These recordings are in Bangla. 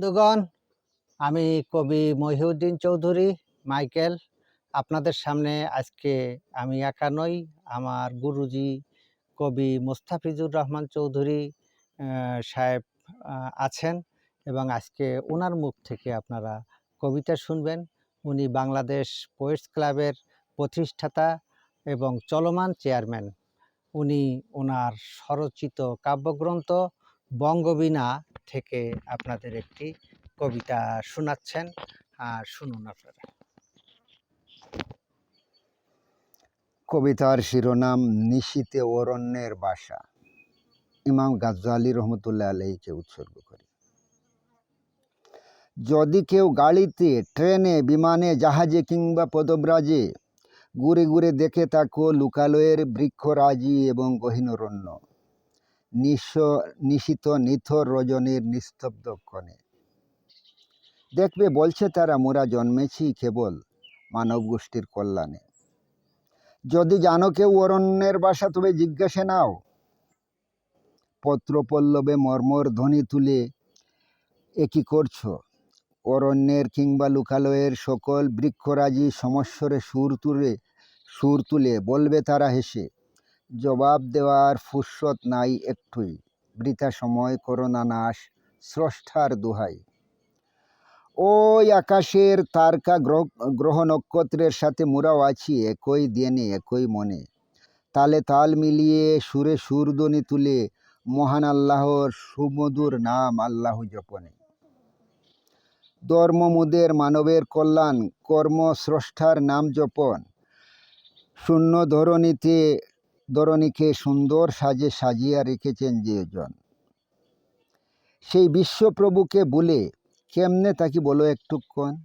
বন্ধুগণ, আমি কবি মহিউদ্দিন চৌধুরী, মাইকেল। আপনাদের সামনে আজকে আমি একা নই, আমার গুরুজি কবি মোস্তাফিজুর রহমান চৌধুরী সাহেব আছেন এবং আজকে ওনার মুখ থেকে আপনারা কবিতা শুনবেন। উনি বাংলাদেশ পোয়েটস ক্লাবের প্রতিষ্ঠাতা এবং চলমান চেয়ারম্যান। উনি ওনার স্বরচিত কাব্যগ্রন্থ বঙ্গবীণা থেকে আপনাদের একটি কবিতা শোনাচ্ছেন। আর শুনুন আপনারা। কবিতার শিরোনাম নিশীতে অরণ্যের বাসা। ইমাম গাজ্জালি রহমতুল্লাহ আলহীকে উৎসর্গ করি। যদি কেউ গাড়িতে, ট্রেনে, বিমানে, জাহাজে কিংবা পদব্রাজে ঘুরে ঘুরে দেখে তাকো লুকালয়ের বৃক্ষরাজি এবং গহীনরণ্য নিঃস, নিশিত নিথর রজনীর নিস্তব্ধ ক্ষণে দেখবে বলছে তারা, মোরা জন্মেছি কেবল মানব গোষ্ঠীর কল্যাণে। যদি জানো কেউ অরণ্যের বাসা, তবে জিজ্ঞাসা নাও। পত্রপল্লবে মর্মর ধ্বনি তুলে, এ কি করছ? অরণ্যের কিংবা লুকালয়ের সকল বৃক্ষরাজি সমস্বরে সুর তুলে সুর তুলে, বলবে তারা হেসে। জবাব দেওয়ার ফুরসত নাই একটুই। বৃথা সময় করোনা নাশ, স্রষ্টার দোহাই। ওই আকাশের তারকা গ্রহ গ্রহ নক্ষত্রের সাথে মোরাও আছি, একই দিনে, একই মনে। তালে তাল মিলিয়ে সুরে সুরধ্বনি তুলে মহান আল্লাহর সুমধুর নাম আল্লাহ জপনে। ধর্মমুদের মানবের কল্যাণ, কর্ম স্রষ্টার নাম জপন। শূন্য ধরণীতে ধরণীকে সুন্দর সাজে সাজিয়া রেখেছেন যেজন সেই বিশ্বপ্রভুকে বলে, কেমনে তাকে বলো একটুক্ষণ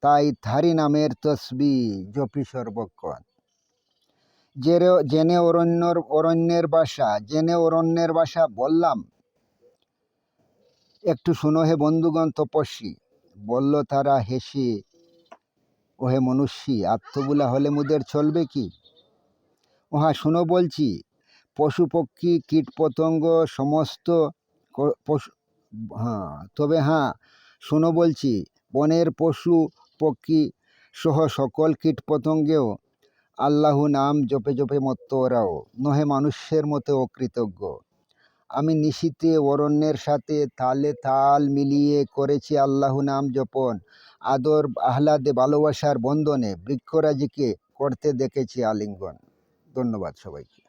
তাই থারি নামের তসবি জপি সর্বক্ষণ। জেরে জেনে অরণ্যর, অরণ্যের বাসা, জেনে অরণ্যের বাসা বললাম, একটু শুনো হে বন্ধুগণ তপস্বী। বলল তারা হেসে, ওহে মনুষ্যী, আত্মবুলা হলে মুদের চলবে কি? ওহা শোনো বলছি, পশু পক্ষী কীট পতঙ্গ সমস্ত পশু হ্যাঁ তবে হ্যাঁ শোনো বলছি, বনের পশু পক্ষী সহ সকল কীট পতঙ্গেও আল্লাহ নাম জপে জপে মত্ত ওরাও, নহে মানুষের মতো অকৃতজ্ঞ। আমি নিশীতে অরণ্যের সাথে তালে তাল মিলিয়ে করেছি আল্লাহ নাম জপন, আদর, আহ্লাদে, ভালোবাসার বন্ধনে বৃক্ষরাজিকে করতে দেখেছি আলিঙ্গন। ধন্যবাদ সবাইকে।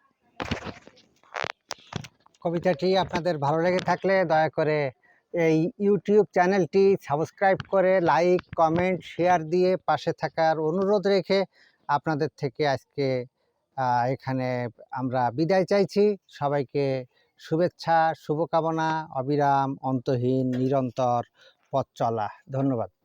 কবিতাটি আপনাদের ভালো লেগে থাকলে দয়া করে এই ইউটিউব চ্যানেলটি সাবস্ক্রাইব করে লাইক, কমেন্ট, শেয়ার দিয়ে পাশে থাকার অনুরোধ রেখে আপনাদের থেকে আজকে এখানে আমরা বিদায় চাইছি। সবাইকে শুভেচ্ছা, শুভকামনা, অবিরাম, অন্তহীন, নিরন্তর পথ চলা। ধন্যবাদ।